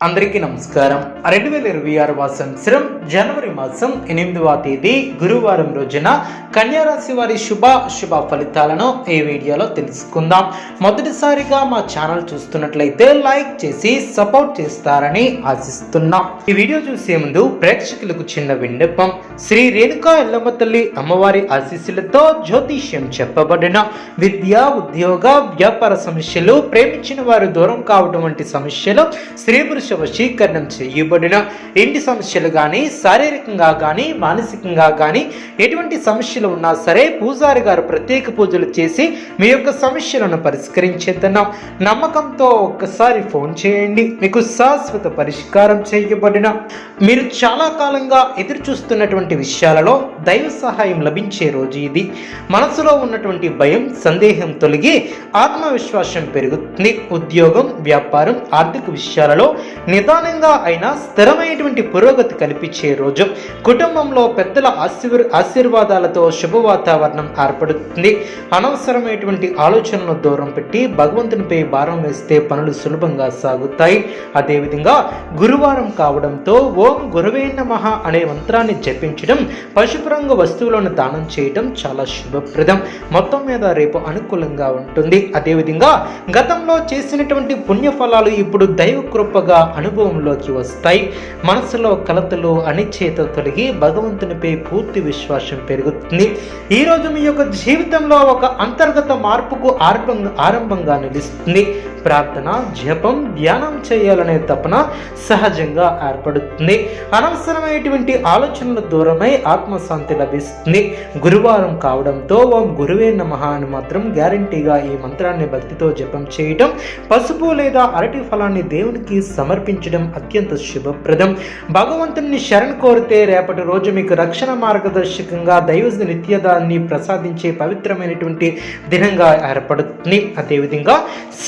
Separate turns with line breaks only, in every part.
అందరికీ నమస్కారం. రెండు వేల ఇరవై ఆరు సంవత్సరం జనవరి మాసం ఎనిమిదవ తేదీ గురువారం రోజున కన్యారాశి వారి శుభ శుభ ఫలితాలను ఈ వీడియోలో తెలుసుకుందాం. మొదటిసారిగా మా ఛానల్ చూస్తున్నట్లయితే లైక్ చేసి సపోర్ట్ చేస్తారని ఆశిస్తున్నాం. ఈ వీడియో చూసే ముందు ప్రేక్షకులకు చిన్న విన్నపం. శ్రీ రేణుకా ఎల్లమ్మ తల్లి అమ్మవారి ఆశీస్సులతో జ్యోతిష్యం చెప్పబడిన విద్య ఉద్యోగ వ్యాపార సమస్యలు ప్రేమించిన వారు దూరం కావడం వంటి సమస్యలు స్త్రీ పురుష వశీకరణం చేయబడిన ఇంటి సమస్యలు కానీ శారీరకంగా కానీ మానసికంగా కానీ ఎటువంటి సమస్యలు ఉన్నా సరే పూజారి గారు ప్రత్యేక పూజలు చేసి మీ యొక్క సమస్యలను పరిష్కరించేద్దాం నమ్మకంతో ఒక్కసారి ఫోన్ చేయండి. మీకు శాశ్వత పరిష్కారం చేయబడిన మీరు చాలా కాలంగా ఎదురు చూస్తున్నటువంటి విషయాలలో దైవ సహాయం లభించే రోజు ఇది. మనసులో ఉన్నటువంటి భయం సందేహం తొలగి ఆత్మవిశ్వాసం పెరుగుతుంది. ఉద్యోగం వ్యాపారం ఆర్థిక విషయాలలో నిదానంగా అయినా స్థిరమైనటువంటి పురోగతి కల్పించే రోజు. కుటుంబంలో పెద్దల ఆశీర్ ఆశీర్వాదాలతో శుభ వాతావరణం ఏర్పడుతుంది. అనవసరమైనటువంటి ఆలోచనలను దూరం పెట్టి భగవంతునిపై భారం వేస్తే పనులు సులభంగా సాగుతాయి. అదేవిధంగా గురువారం కావడంతో ఓం గురువే నమః అనే మంత్రాన్ని జపించడం పశుపు రంగు వస్తువులను దానం చేయడం చాలా శుభప్రదం. మొత్తం మీద రేపు అనుకూలంగా ఉంటుంది. అదేవిధంగా గతంలో చేసినటువంటి పుణ్యఫలాలు ఇప్పుడు దైవ కృపగా అనుభవంలోకి వస్తాయి. మనసులో కలతలు అనిశ్చేత తొలగి భగవంతునిపై పూర్తి విశ్వాసం పెరుగుతుంది. ఈరోజు మీ యొక్క జీవితంలో ఒక అంతర్గత మార్పుకు ఆరంభంగా ఆరంభంగా నిలుస్తుంది. ప్రార్థన జపం ధ్యానం చేయాలనే తపన సహజంగా ఏర్పడుతుంది. అనవసరమైనటువంటి ఆలోచనల దూరమై ఆత్మశాంతి లభిస్తుంది. గురువారం కావడంతో ఓం గురువే నమ అని మాత్రం గ్యారంటీగా ఈ మంత్రాన్ని భక్తితో జపం చేయటం పసుపు లేదా అరటి ఫలాన్ని దేవునికి సమర్పించడం అత్యంత శుభప్రదం. భగవంతుని శరణ్ కోరితే రేపటి రోజు మీకు రక్షణ మార్గదర్శకంగా దైవ నిత్యదాన్ని ప్రసాదించే పవిత్రమైనటువంటి దినంగా ఏర్పడుతుంది. అదేవిధంగా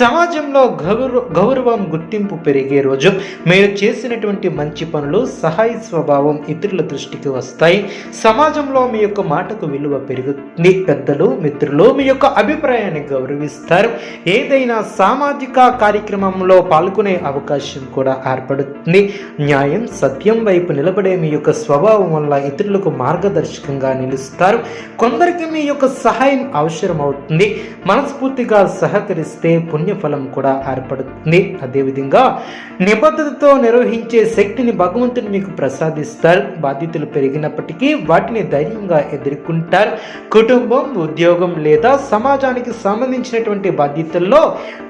సమాజంలో గౌరవ గౌరవం గుర్తింపు పెరిగే రోజు. మీరు చేసినటువంటి మంచి పనులు సహాయ స్వభావం ఇతరుల దృష్టికి వస్తాయి. సమాజంలో మీ యొక్క మాటకు విలువ పెరుగుతుంది. పెద్దలు మిత్రులు మీ యొక్క అభిప్రాయాన్ని గౌరవిస్తారు. ఏదైనా సామాజిక కార్యక్రమంలో పాల్గొనే అవకాశం కూడా ఏర్పడుతుంది. న్యాయం సత్యం వైపు నిలబడే మీ యొక్క స్వభావం వల్ల ఇతరులకు మార్గదర్శకంగా నిలుస్తారు. కొందరికి మీ యొక్క సహాయం అవసరం అవుతుంది మనస్ఫూర్తిగా సహకరిస్తే పుణ్యఫలం కూడా ఏర్పడుతుంది. అదేవిధంగా నిబద్ధతతో నిర్వహించే శక్తిని భగవంతుని మీకు ప్రసాదిస్తారు. బాధ్యతలు పెరిగినప్పటికీ వాటిని ధైర్యంగా ఎదుర్కొంటారు. కుటుంబం ఉద్యోగం లేదా సమాజానికి సంబంధించినటువంటి బాధ్యతల్లో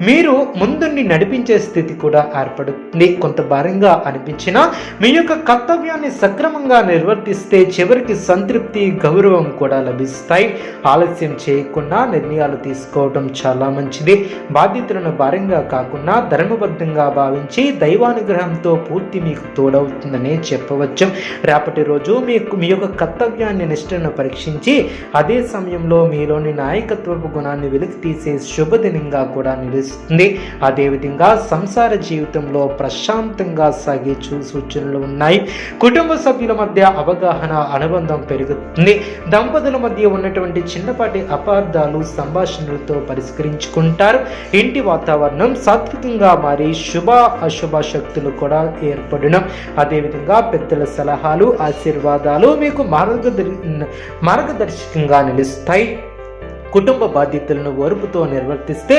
మీరు ముందుండి నడిపించే స్థితి కూడా ఏర్పడుతుంది. కొంత భారంగా అనిపించినా మీ యొక్క కర్తవ్యాన్ని సక్రమంగా నిర్వర్తిస్తే చివరికి సంతృప్తి గౌరవం కూడా లభిస్తాయి. ఆలస్యం చేయకుండా నిర్ణయాలు తీసుకోవడం చాలా మంచిది. బాధ్యతలను భారంగా కాకుండా ధర్మబద్ధంగా భావించి దైవానుగ్రహంతో పూర్తి మీకు తోడవుతుందనే చెప్పవచ్చు. రేపటి రోజు మీకు మీ యొక్క కర్తవ్యాన్ని నిష్ఠను పరీక్షించి అదే సమయంలో మీలోని నాయకత్వపు గుణాన్ని వెలికి తీసే శుభదినంగా కూడా నిలుస్తుంది. అదేవిధంగా సంసార జీవితంలో ప్రశాంతంగా సాగే సూచనలు ఉన్నాయి. కుటుంబ సభ్యుల మధ్య అవగాహన అనుబంధం పెరుగుతుంది. దంపతుల మధ్య ఉన్నటువంటి చిన్నపాటి అపార్థాలు సంభాషణలతో పరిష్కరించుకుంటారు. ఇంటి వాతావరణం సాత్వికంగా మారి శుభ అశుభ శక్తులు కూడా ఏర్పడడం అదేవిధంగా పెద్దల సలహాలు ఆశీర్వాదాలు మీకు మార్గదర్ మార్గదర్శకంగా నిలుస్తాయి. కుటుంబ బాధ్యతలను ఓర్పుతో నిర్వర్తిస్తే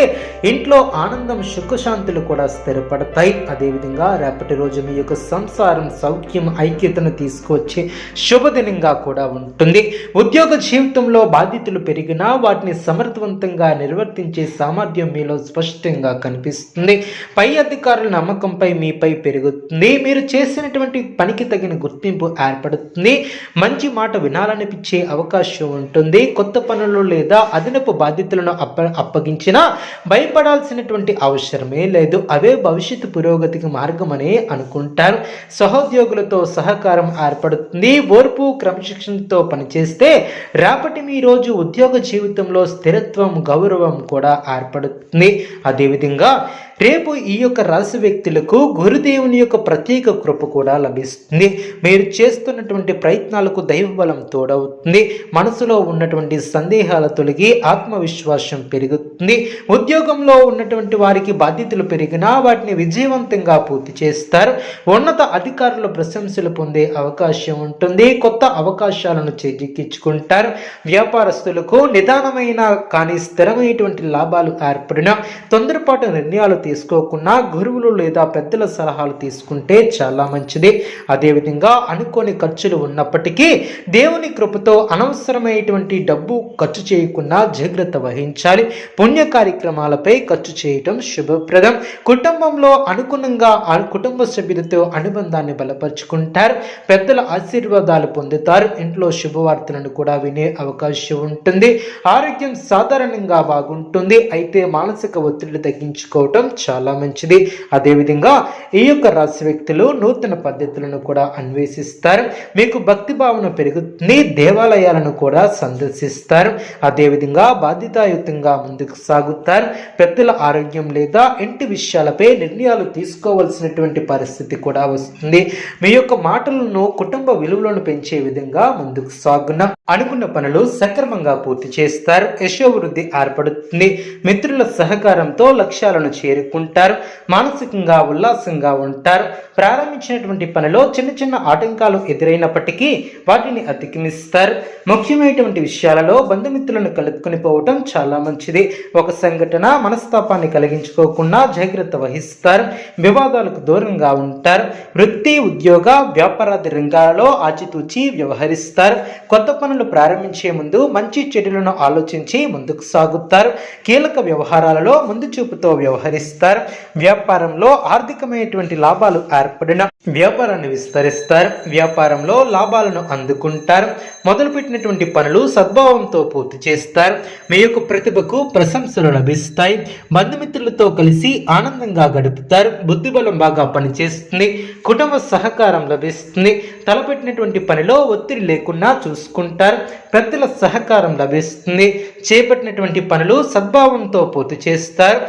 ఇంట్లో ఆనందం సుఖశాంతులు కూడా స్థిరపడతాయి. అదేవిధంగా రేపటి రోజు మీ యొక్క సంసారం సౌఖ్యం ఐక్యతను తీసుకొచ్చే శుభదినంగా కూడా ఉంటుంది. ఉద్యోగ జీవితంలో బాధ్యతలు పెరిగినా వాటిని సమర్థవంతంగా నిర్వర్తించే సామర్థ్యం మీలో స్పష్టంగా కనిపిస్తుంది. పై అధికారుల నమ్మకంపై మీపై పెరుగుతుంది. మీరు చేసినటువంటి పనికి తగిన గుర్తింపు ఏర్పడుతుంది. మంచి మాట వినాలనిపించే అవకాశం ఉంటుంది. కొత్త పనులు లేదా అదనపు బాధ్యతలను అప్ప అప్పగించినా భయపడాల్సినటువంటి అవసరమే లేదు. అవే భవిష్యత్తు పురోగతికి మార్గమనే అనుకుంటారు. సహోద్యోగులతో సహకారం ఏర్పడుతుంది. ఓర్పు క్రమశిక్షణతో పనిచేస్తే రేపటి మీ రోజు ఉద్యోగ జీవితంలో స్థిరత్వం గౌరవం కూడా ఏర్పడుతుంది. అదేవిధంగా రేపు ఈ యొక్క రాశి వ్యక్తులకు గురుదేవుని యొక్క ప్రత్యేక కృప కూడా లభిస్తుంది. మీరు చేస్తున్నటువంటి ప్రయత్నాలకు దైవ బలం తోడవుతుంది. మనసులో ఉన్నటువంటి సందేహాల తొలగి ఆత్మవిశ్వాసం పెరుగుతుంది. ఉద్యోగంలో ఉన్నటువంటి వారికి బాధ్యతలు పెరిగినా వాటిని విజయవంతంగా పూర్తి చేస్తారు. ఉన్నత అధికారుల ప్రశంసలు పొందే అవకాశం ఉంటుంది. కొత్త అవకాశాలను చేజిక్కించుకుంటారు. వ్యాపారస్తులకు నిదానమైన కానీ స్థిరమైనటువంటి లాభాలు ఏర్పడిన తొందరపాటు నిర్ణయాలు తీసుకోకుండా గురువులు లేదా పెద్దల సలహాలు తీసుకుంటే చాలా మంచిది. అదేవిధంగా అనుకోని ఖర్చులు ఉన్నప్పటికీ దేవుని కృపతో అనవసరమైనటువంటి డబ్బు ఖర్చు చేయకుండా జాగ్రత్త వహించాలి. పుణ్య కార్యక్రమాలపై ఖర్చు చేయటం శుభప్రదం. కుటుంబంలో అనుగుణంగా ఆ కుటుంబ సభ్యులతో అనుబంధాన్ని బలపరుచుకుంటారు. పెద్దల ఆశీర్వాదాలు పొందుతారు. ఇంట్లో శుభవార్తలను కూడా వినే అవకాశం ఉంటుంది. ఆరోగ్యం సాధారణంగా బాగుంటుంది. అయితే మానసిక ఒత్తిడి తగ్గించుకోవటం చాలా మంచిది. అదేవిధంగా ఈ యొక్క రాశి వ్యక్తులు నూతన పద్ధతులను కూడా అన్వేషిస్తారు. మీకు భక్తి భావన పెరుగుతుంది దేవాలయాలను కూడా సందర్శిస్తారు. అదేవిధంగా బాధ్యతాయుతంగా ముందుకు సాగుతారు. పెద్దల ఆరోగ్యం లేదా ఇంటి విషయాలపై నిర్ణయాలు తీసుకోవాల్సినటువంటి పరిస్థితి కూడా వస్తుంది. మీ యొక్క మాటలను కుటుంబ విలువలను పెంచే విధంగా ముందుకు సాగున అనుకున్న పనులు సక్రమంగా పూర్తి చేస్తారు. యశోవృద్ధి ఏర్పడుతుంది. మిత్రుల సహకారంతో లక్ష్యాలను చేరుకుంటారు మానసికంగా ఉల్లాసంగా ఉంటారు. ప్రారంభించినటువంటి పనిలో చిన్న చిన్న ఆటంకాలు ఎదురైనప్పటికీ వాటిని అతిక్రమిస్తారు ముఖ్యమైనటువంటి విషయాలలో బంధుమిత్రులను కలుపుకొని పోవటం చాలా మంచిది. ఒక సంఘటన మనస్తాపాన్ని కలిగించుకోకుండా జాగ్రత్త వహిస్తారు. వివాదాలకు దూరంగా ఉంటారు. వృత్తి ఉద్యోగ వ్యాపారాది రంగాలలో ఆచితూచి వ్యవహరిస్తారు. కొత్త పనులు ప్రారంభించే ముందు మంచి చెడులను ఆలోచించి ముందుకు సాగుతారు. కీలక వ్యవహారాలలో ముందు చూపుతో వ్యవహరిస్తారు. వ్యాపారంలో ఆర్థికమైనటువంటి లాభాలు ఏర్పడిన వ్యాపారాన్ని విస్తరిస్తారు. వ్యాపారంలో లాభాలను అందుకుంటారు. మొదలుపెట్టినటువంటి పనులు సద్భావంతో పూర్తి చేస్తారు. మీ యొక్క ప్రతిభకు ప్రశంసలు లభిస్తాయి. బంధుమిత్రులతో కలిసి ఆనందంగా గడుపుతారు. బుద్ధిబలం బాగా పనిచేస్తుంది. కుటుంబ సహకారం లభిస్తుంది. తలపెట్టినటువంటి పనిలో ఒత్తిడి లేకుండా చూసుకుంటారు. పెద్దల సహకారం లభిస్తుంది. చేపట్టినటువంటి పనులు సద్భావంతో పూర్తి చేస్తారు.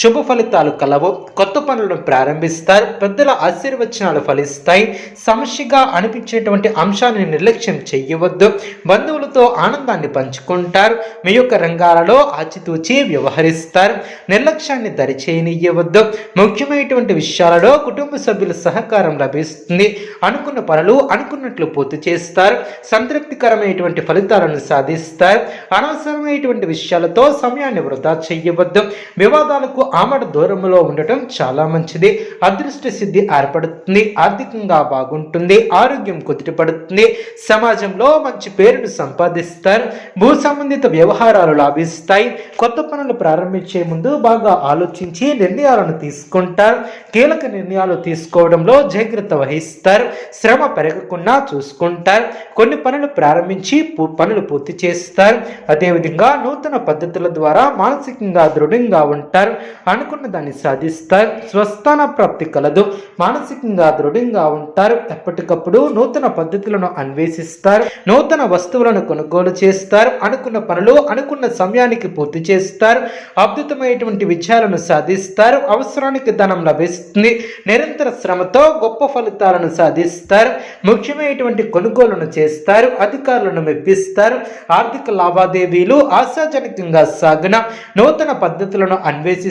శుభ ఫలితాలు కలవు. కొత్త పనులను ప్రారంభిస్తారు. పెద్దల ఆశీర్వచనాలు ఫలిస్తాయి. సమస్యగా అనిపించేటువంటి అంశాన్ని నిర్లక్ష్యం చేయవద్దు. బంధువులతో ఆనందాన్ని పంచుకుంటారు. మీ యొక్క రంగాలలో ఆచితూచి వ్యవహరిస్తారు. నిర్లక్ష్యాన్ని దరిచేయనియ్యవద్దు. ముఖ్యమైనటువంటి విషయాలలో కుటుంబ సభ్యుల సహకారం లభిస్తుంది. అనుకున్న పనులు అనుకున్నట్లు పూర్తి చేస్తారు. సంతృప్తికరమైనటువంటి ఫలితాలను సాధిస్తారు. అనవసరమైనటువంటి విషయాలతో సమయాన్ని వృధా చేయవద్దు. వివాదాలకు ఆమడ దూరంలో ఉండటం చాలా మంచిది. అదృష్ట సిద్ధి ఏర్పడుతుంది ఆర్థికంగా బాగుంటుంది ఆరోగ్యం కుదిరిపడుతుంది సమాజంలో మంచి పేరును సంపాదిస్తారు భూ సంబంధిత వ్యవహారాలు లాభిస్తాయి. కొత్త పనులు ప్రారంభించే ముందు బాగా ఆలోచించి నిర్ణయాలను తీసుకుంటారు. కీలక నిర్ణయాలు తీసుకోవడంలో జాగ్రత్త వహిస్తారు శ్రమ పెరగకుండా చూసుకుంటారు. కొన్ని పనులు ప్రారంభించి పనులు పూర్తి చేస్తారు. అదేవిధంగా నూతన పద్ధతుల ద్వారా మానసికంగా దృఢంగా ఉంటారు. అనుకున్న దాన్ని సాధిస్తారు స్వస్థాన ప్రాప్తి కలదు. మానసికంగా దృఢంగా ఉంటారు. ఎప్పటికప్పుడు నూతన పద్ధతులను అన్వేషిస్తారు. నూతన వస్తువులను కొనుగోలు చేస్తారు. అనుకున్న పనులు అనుకున్న సమయానికి పూర్తి చేస్తారు. అద్భుతమైనటువంటి విజయాలను సాధిస్తారు. అవసరానికి ధనం లభిస్తుంది. నిరంతర శ్రమతో గొప్ప ఫలితాలను సాధిస్తారు. ముఖ్యమైనటువంటి కొనుగోలును చేస్తారు. అధికారులను మెప్పిస్తారు. ఆర్థిక లావాదేవీలు ఆశాజనకంగా సాగున నూతన పద్ధతులను అన్వేషిస్తారు